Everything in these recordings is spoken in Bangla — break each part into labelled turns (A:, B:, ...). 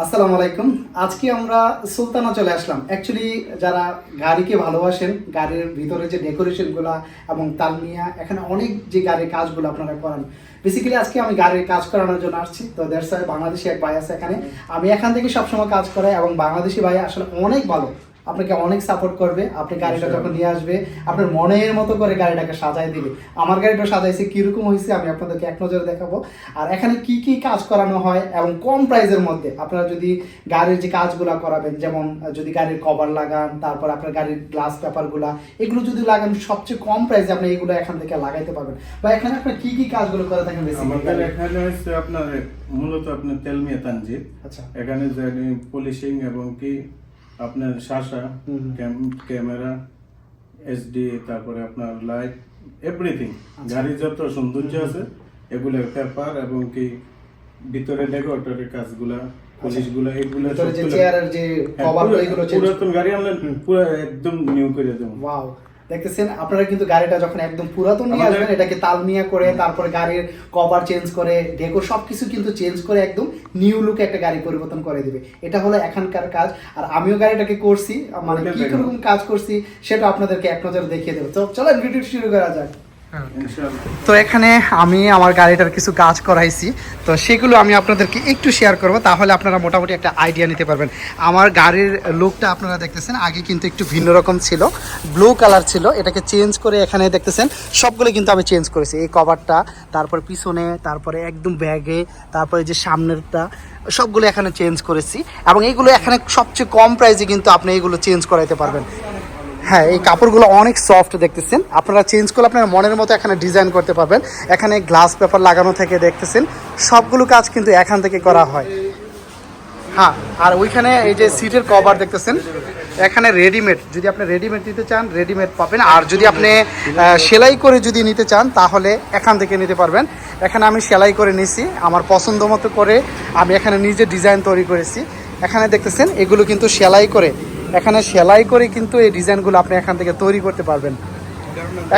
A: আসসালামু আলাইকুম। আজকে আমরা সুলতানা চলে আসলাম। অ্যাকচুয়ালি যারা গাড়িকে ভালোবাসেন, গাড়ির ভিতরে যে ডেকোরেশনগুলা এবং তাল নিয়ে, এখানে অনেক যে গাড়ির কাজগুলো আপনারা করান। বেসিক্যালি আজকে আমি গাড়ির কাজ করানোর জন্য আসছি। তো সাহেব বাংলাদেশি এক ভাই আছে এখানে। আমি এখান থেকে সবসময় কাজ করাই এবং বাংলাদেশি ভাই আসলে অনেক ভালো। আপনাকে অনেক সাপোর্ট করবে। আপনি গাড়িটা যখন নিয়ে আসবে আপনার মনের মতো করে গাড়িটাকে সাজাই দিবে। আমার গাড়িটা সাজাইছে কীরকম হয়েছে আমি আপনাদেরকে এক নজরে দেখাবো। আর এখানে কি কি কাজ করানো হয় এবং কম প্রাইজের মধ্যে আপনারা যদি গাড়ির যে কাজগুলো করাবেন যেমন যদি গাড়ির কভার লাগান তারপর আপনার গাড়ির গ্লাস পেপারগুলা এগুলো যদি লাগান সবচেয়ে কম প্রাইসে আপনি এগুলো এখান থেকে লাগাইতে পারবেন। বা এখানে আপনার কি কি কাজগুলো করে থাকেন বেশি
B: আমাদের এখানে হচ্ছে আপনার মূলত আপনার তেলমিয়া তানজিদ।
A: আচ্ছা।
B: এখানে পলিশিং এবং কি আপনার শাসা। ক্যামেরা এসডি তারপরে আপনার লাইট এভরিথিং
A: গাড়ি
B: গাড়ির যত সৌন্দর্য আছে এগুলো পেপার এবং কি ভিতরে ডেকোরেটরের কাজগুলা পলিশগুলা এগুলো
A: ভিতরে যে চেয়ারের যে
B: হ্যাঁ,
A: কভার এগুলো
B: পুরাতন গাড়ি আনলেন পুরো একদম নিউ করে দেবো।
A: ওয়াও দেখতেছেন আপনারা কিন্তু গাড়িটা যখন একদম পুরাতন নিয়ে আসবেন এটাকে তালমিয়া করে তারপরে গাড়ির কভার চেঞ্জ করে ডেকো সবকিছু কিন্তু চেঞ্জ করে একদম নিউ লুকে একটা গাড়ি পরিবর্তন করে দিবে। এটা হলো এখানকার কাজ। আর আমিও গাড়িটাকে করছি মানে কি রকম কাজ করছি সেটা আপনাদেরকে এক নজর দেখিয়ে দেবো। তো চলো ভিডিও শুরু করা যাক। তো এখানে আমি আমার গাড়িটার কিছু কাজ করাইছি। তো সেগুলো আমি আপনাদেরকে একটু শেয়ার করব, তাহলে আপনারা মোটামুটি একটা আইডিয়া নিতে পারবেন। আমার গাড়ির লুকটা আপনারা দেখতেছেন, আগে কিন্তু একটু ভিন্ন রকম ছিল। ব্লু কালার ছিল, এটাকে চেঞ্জ করে এখানে দেখতেছেন, সবগুলো কিন্তু আমি চেঞ্জ করেছি। এই কভারটা তারপর পিছনে, তারপরে একদম ব্যাগে তারপরে যে সামনেরটা, সবগুলো এখানে চেঞ্জ করেছি। এবং এইগুলো এখানে সবচেয়ে কম প্রাইসে কিন্তু আপনি এইগুলো চেঞ্জ করাইতে পারবেন। হ্যাঁ এই কাপড়গুলো অনেক সফট দেখতেছেন। আপনারা চেঞ্জ করলে আপনার মনের মতো এখানে ডিজাইন করতে পারবেন। এখানে গ্লাস পেপার লাগানো থেকে দেখতেছেন, সবগুলো কাজ কিন্তু এখান থেকে করা হয়। হ্যাঁ আর ওইখানে এই যে সিটের কভার দেখতেছেন, এখানে রেডিমেড যদি আপনি রেডিমেড নিতে চান রেডিমেড পাবেন। আর যদি আপনি সেলাই করে যদি নিতে চান, তাহলে এখান থেকে নিতে পারবেন। এখানে আমি সেলাই করে নিছি, আমার পছন্দ মতো করে আমি এখানে নিজে ডিজাইন তৈরি করেছি। এখানে দেখতেছেন, এগুলো কিন্তু সেলাই করে এখানে সেলাই করে কিন্তু এই ডিজাইনগুলো আপনি এখান থেকে তৈরি করতে পারবেন।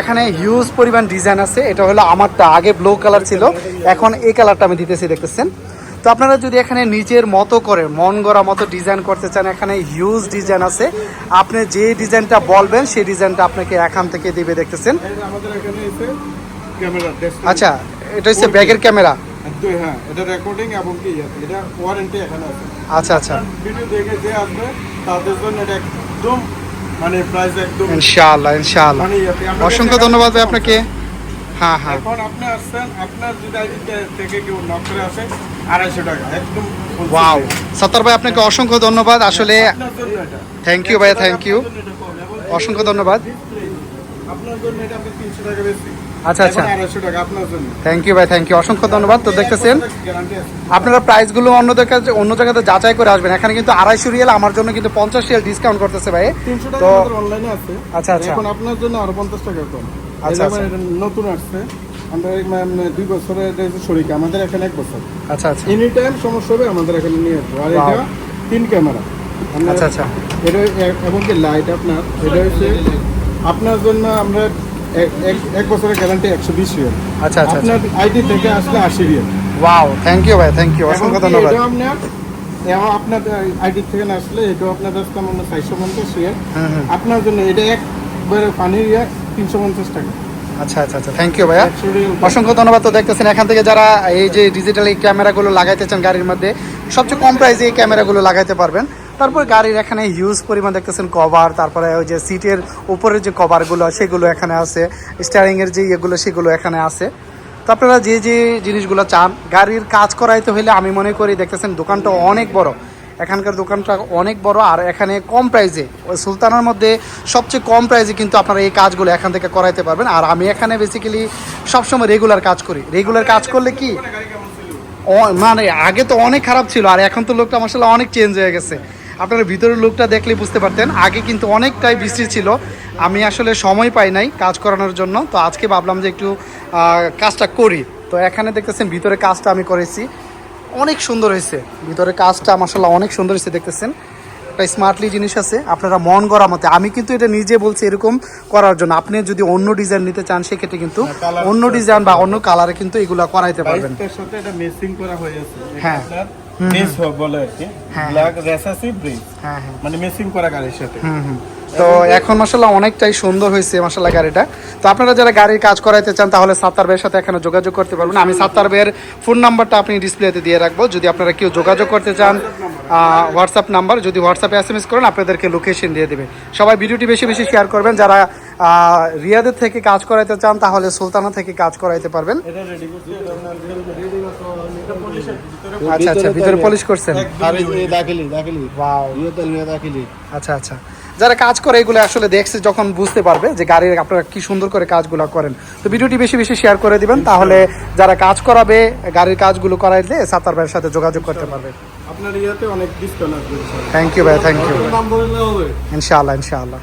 A: এখানে হিউজ পরিমাণ ডিজাইন আছে। এটা হলো আমারটা আগে ব্লু কালার ছিল। এখন এই কালারটা আমি দিতেছি দেখতেছেন? তো আপনারা যদি এখানে নিজের মতো করে মন গড়া মতো ডিজাইন করতে চান এখানে হিউজ ডিজাইন আছে। আপনি যে ডিজাইনটা বলবেন সেই ডিজাইনটা আপনাকে এখান থেকে দিবে দেখতেছেন? আচ্ছা এটা হচ্ছে ব্যাগের ক্যামেরা
B: হ্যাঁ এটা রেকর্ডিং এবং কি এটা ওয়ারেন্টি এখানে আছে।
A: আচ্ছা আচ্ছা।
B: ভিডিও দেখে যে আসবে তাদের জন্য এটা একদম মানে প্রাইস একদম
A: ইনশাআল্লাহ ইনশাআল্লাহ।
B: মানে
A: অসংখ্য ধন্যবাদ ভাই আপনাকে। হ্যাঁ হ্যাঁ।
B: এখন আপনি আসছেন আপনার যদি আইডি থেকে কেউ নক করে আসে আড়াইশো টাকা একদম
A: ওয়াও। সত্তর ভাই আপনাকে অসংখ্য ধন্যবাদ। আসলে থ্যাংক ইউ ভাইয়া থ্যাংক ইউ অসংখ্য ধন্যবাদ।
B: আপনার জন্য এটা আপনি তিনশো টাকা বেশি।
A: আচ্ছা, আচ্ছা। থ্যাংক ইউ ভাই থ্যাংক ইউ অসংখ্য ধন্যবাদ। তো দেখতেছেন আপনারা প্রাইসগুলো অন্যদের কাছে অন্য জায়গাতে যাচাই করে আসবেন। এখানে কিন্তু আড়াইশো রিয়াল আমার জন্য কিন্তু পঞ্চাশ রিয়াল ডিসকাউন্ট করতেছে ভাই। তো
B: অনলাইনে আছে।
A: আচ্ছা, আচ্ছা।
B: এখন আপনার জন্য আরও পঞ্চাশ টাকা কম।
A: আচ্ছা, আচ্ছা।
B: নতুন আসছে। আমরা দুই বছরের শরীর আমাদের এখানে এক বছর।
A: আচ্ছা আচ্ছা।
B: এনি টাইম সমস্যা হবে আমাদের এখানে নিয়ে আসব। আর এটা তিন ক্যামেরা
A: আচ্ছা, আচ্ছা।
B: এটা এবং কি লাইট আপনার এটা হচ্ছে আপনার জন্য আমরা এক- বছরের গ্যারান্টি একশো বিশ রিয়াল
A: আচ্ছা, আচ্ছা,
B: আপনার আইডি থেকে আসলে আশি রিয়াল
A: ওয়াও থ্যাংক ইউ ভাই থ্যাংক ইউ অসংখ্য ধন্যবাদ।
B: এও আপনার আইডি থেকে না আসলে এটাও আপনার রাস্তা মনে চারশো পঞ্চাশ রিয়াল। আপনার জন্য এটা একবারে পানির ইয়া তিনশো পঞ্চাশ টাকা।
A: আচ্ছা আচ্ছা আচ্ছা থ্যাংক ইউ ভাইয়া। অসংখ্য ধন্যবাদ তো দেখতেছেন। এখান থেকে যারা এই যে ডিজিটাল এই ক্যামেরাগুলো লাগাইতে চান গাড়ির মধ্যে সবচেয়ে কম প্রাইসে এই ক্যামেরাগুলো লাগাইতে পারবেন। তারপর গাড়ির এখানে হিউজ পরিমাণ দেখতেছেন কভার তারপরে ওই যে সিটের উপরের যে কভারগুলো সেগুলো এখানে আছে। স্টিয়ারিংয়ের যে ইয়েগুলো, সেগুলো এখানে আছে। তো আপনারা যে যে জিনিসগুলো চান, গাড়ির কাজ করাইতে হলে আমি মনে করি দেখতেছেন দোকানটা অনেক বড়। এখানকার দোকানটা অনেক বড়, আর এখানে কম প্রাইজে ওই সুলতানার মধ্যে সবচেয়ে কম প্রাইজে কিন্তু আপনারা এই কাজগুলো এখান থেকে করাইতে পারবেন। আর আমি এখানে বেসিক্যালি সবসময় রেগুলার কাজ করি। রেগুলার কাজ করলে কি? মানে আগে তো অনেক খারাপ ছিল, আর এখন তো লোকটা মাসাল্লাহ অনেক চেঞ্জ হয়ে গেছে। আপনারা ভিতরের লোকটা দেখলে বুঝতে পারতেন। আগে কিন্তু অনেকটাই বৃষ্টি ছিল। আমি আসলে সময় পাই নাই কাজ করানোর জন্য। তো আজকে ভাবলাম যে একটু কাজটা করি। তো এখানে দেখতেছেন ভিতরে কাজটা আমি করেছি। অনেক সুন্দর হয়েছে। ভিতরে কাজটা মাসাল্লাহ অনেক সুন্দর হয়েছে দেখতেছেন। একটা স্মার্টলি জিনিস আছে। আপনারা মন করা মতে। আমি কিন্তু এটা নিজে বলছি এরকম করার জন্য। আপনি যদি অন্য ডিজাইন নিতে চান সেক্ষেত্রে কিন্তু অন্য ডিজাইন বা অন্য কালারে কিন্তু এগুলা করাইতে পারবেন।
B: হ্যাঁ
A: হয়ে।
B: ব্রেস বলে আর কি ব্ল্যাক রেসাসি
A: হ্যাঁ
B: মানে মেসিং করা গাড়ির সাথে।
A: তো এখন মাসাল্লাহ অনেকটাই সুন্দর হয়েছে মাসাল্লাহ গাড়িটা। তো আপনারা যারা গাড়ির কাজ করাইতে চান তাহলে সাত্তার ভাইয়ের সাথে এখানে যোগাযোগ করতে পারবেন আমি সাত্তার ভাইয়ের ফোন নাম্বারটা আপনি ডিসপ্লেতে দিয়ে রাখব। যদি আপনারা কেউ যোগাযোগ করতে চান হোয়াটসঅ্যাপ নাম্বার যদি হোয়াটসঅ্যাপে এস এম এস করেন আপনাদেরকে লোকেশন দিয়ে দেবে। সবাই ভিডিওটি বেশি বেশি শেয়ার করবেন। যারা রিয়াদের থেকে কাজ করাইতে চান তাহলে সুলতানা থেকে কাজ করাইতে পারবেন। আচ্ছা আচ্ছা ভিতরে পলিশ করছেন। আচ্ছা আচ্ছা। যারা কাজ করে এগুলো আসলে দেখছে যখন বুঝতে পারবে যে গাড়ির আপনারা কি সুন্দর করে কাজগুলো করেন। তো ভিডিওটি বেশি বেশি শেয়ার করে দিবেন তাহলে যারা কাজ করাবে গাড়ির কাজগুলো করাইলে সাতার ভাইয়ের সাথে যোগাযোগ করতে পারবে।
B: আপনার ইয়াতে অনেক ডিসকাউন্ট আসবে
A: থ্যাংক ইউ ভাই থ্যাংক ইউ ইনশাআল্লাহ ইনশাআল্লাহ।